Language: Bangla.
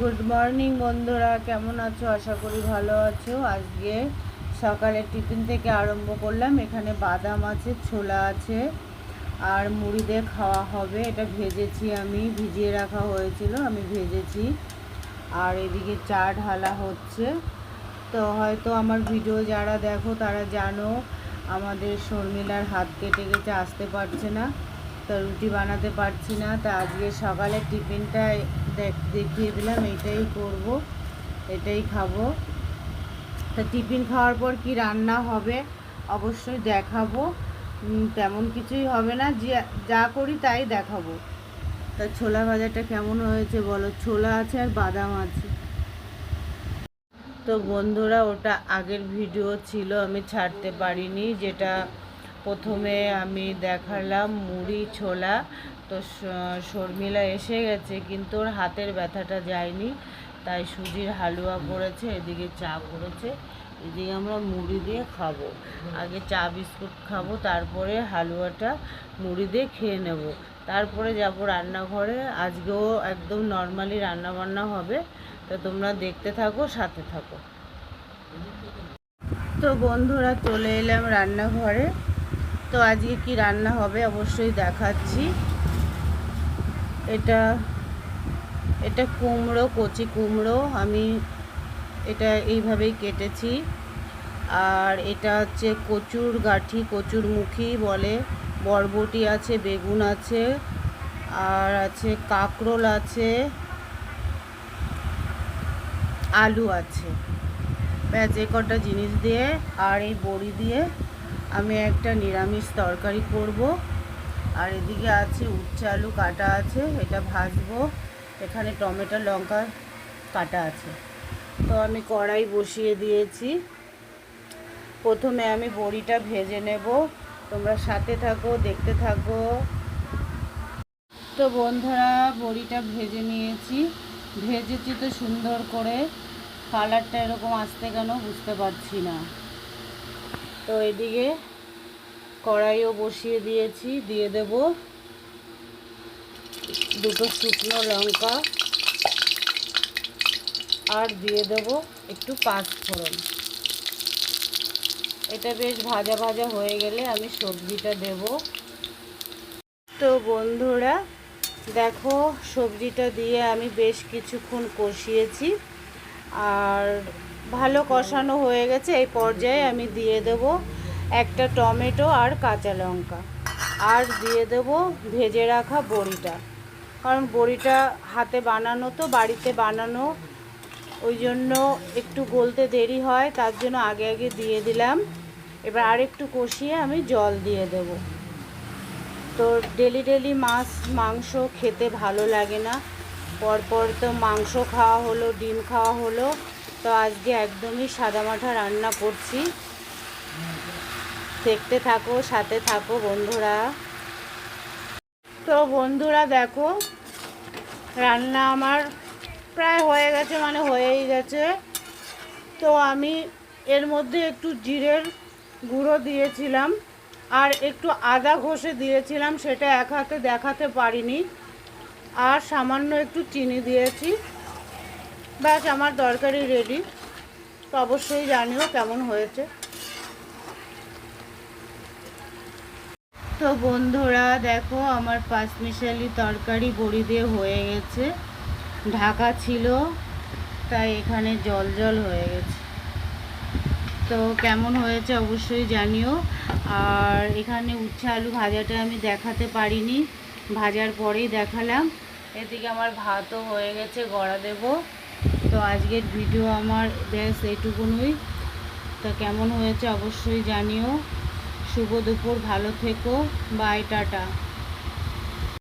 গুড মর্নিং বন্ধুরা। কেমন আছো? আশা করি ভালো আছো। আজকে সকালে টিফিন থেকে আরম্ভ করলাম। এখানে বাদাম আছে, ছোলা আছে, আর মুড়ি দিয়ে খাওয়া হবে। এটা ভেজেছি আমি। ভিজিয়ে রাখা হয়েছিল, আমি ভেজেছি। আর এদিকে চা ঢালা হচ্ছে। তো হয়তো আমার ভিডিও যারা দেখো, তারা জানো, আমাদের শর্মিলার হাত কেটে গেছে, আসতে পারছে না। তো রুটি বানাতে পারছি না। তা আজকে সকালে টিফিনটা দেখ- দেখিয়ে দিলাম, এটাই করব, এটাই খাব। তা টিফিন খাওয়ার পর কি রান্না হবে অবশ্যই দেখাবো। তেমন কিছুই হবে না যা করি তাই দেখাবো। তা ছোলা ভাজাটা কেমন হয়েছে বলো? ছোলা আছে আর বাদাম আছে। তো বন্ধুরা, ওটা আগের ভিডিও ছিল, আমি ছাড়তে পারিনি, যেটা প্রথমে আমি দেখালাম মুড়ি, ছোলা। তো শর্মিলা এসে গেছে, কিন্তু ওর হাতের ব্যথাটা যায়নি। তাই সুজির হালুয়া করেছে, এদিকে চা করেছে। এদিকে আমরা মুড়ি দিয়ে খাব। আগে চা বিস্কুট খাব, তারপরে হালুয়াটা মুড়ি দিয়ে খেয়ে নেব। তারপরে যাব রান্নাঘরে। আজকেও একদম নর্মালি রান্নাবান্না হবে। তো তোমরা দেখতে থাকো, সাথে থাকো। তো বন্ধুরা, চলে এলাম রান্নাঘরে। তো আজকে কি রান্না হবে অবশ্যই দেখাচ্ছি। এটা এটা কুমড়ো, কচি কুমড়ো, আমি এটা এইভাবেই কেটেছি। আর এটা হচ্ছে কচুর গাঠি, কচুর মুখী বলে, বরবটি আছে, বেগুন আছে, আর আছে কাঁকরোল আছে, আলু আছে। ব্যাস, এ কটা জিনিস দিয়ে আর এই বড়ি দিয়ে আমি একটা নিরামিষ তরকারি করব। আর এদিকে আছে উচ্ছে আলু কাটা আছে, এটা ভাজবো। এখানে টমেটো, লঙ্কা কাটা আছে। তো আমি কড়াই বসিয়ে দিয়েছি। প্রথমে আমি বড়িটা ভেজে নেব। তোমরা সাথে থাকো, দেখতে থাকো। তো বন্ধুরা, বড়িটা ভেজে নিয়েছি। ভেজেছি তো সুন্দর করে। কালারটা এরকম আসতে কেন বুঝতে পারছি না। তো এদিকে কড়াইও বসিয়ে দিয়েছি, দিয়ে দেব দুটো শুকনো লঙ্কা আর দিয়ে দেব একটু পাঁচফোড়ন এটা বেশ ভাজা ভাজা হয়ে গেলে আমি সবজিটা দেব। তো বন্ধুরা, দেখো সবজিটা দিয়ে আমি বেশ কিছুক্ষণ কষিয়েছি। আর ভালো কষানো হয়ে গেছে, এই পর্যায়ে আমি দিয়ে দেব একটা টমেটো আর কাঁচা লঙ্কা। আর দিয়ে দেব ভেজে রাখা বড়িটা। কারণ বড়িটা হাতে বানানো তো, বাড়িতে বানানো, ওই জন্য একটু গলতে দেরি হয়, তার জন্য আগে আগে দিয়ে দিলাম। এবার আরেকটু কষিয়ে আমি জল দিয়ে দেব। তো ডেলি ডেলি মাছ, মাংস খেতে ভালো লাগে না। পরপর তো মাংস খাওয়া হলো, ডিম খাওয়া হলো। তো আজকে একদমই সাদামাঠা রান্না করছি। দেখতে থাকো, সাথে থাকো বন্ধুরা। তো বন্ধুরা দেখো, রান্না আমার প্রায় হয়ে গেছে মানে হয়েই গেছে। তো আমি এর মধ্যে একটু জিরের গুঁড়ো দিয়েছিলাম, আর একটু আদা ঘষে দিয়েছিলাম, সেটা এক হাতে দেখাতে পারিনি। আর সামান্য একটু চিনি দিয়েছি। ব্যাস, আমার তরকারি রেডি তো অবশ্যই জানিও কেমন হয়েছে। তো বন্ধুরা, দেখো, আমার পাঁচমিশালি তরকারি বড়ি দিয়ে হয়ে গেছে। ঢাকা ছিল, তাই এখানে জল জল হয়ে গেছে। তো কেমন হয়েছে অবশ্যই জানিও। আর এখানে উচ্ছে আলু ভাজাটা আমি দেখাতে পারিনি। ভাজার পরেই দেখালাম। এদিকে আমার ভাতও হয়ে গেছে, গড়া দেব। তো আজকের ভিডিও আমার ব্যাস এইটুকুনই তা কেমন হয়েছে অবশ্যই জানিও। শুভ দুপুর, ভালো থেকো। Bye, tata.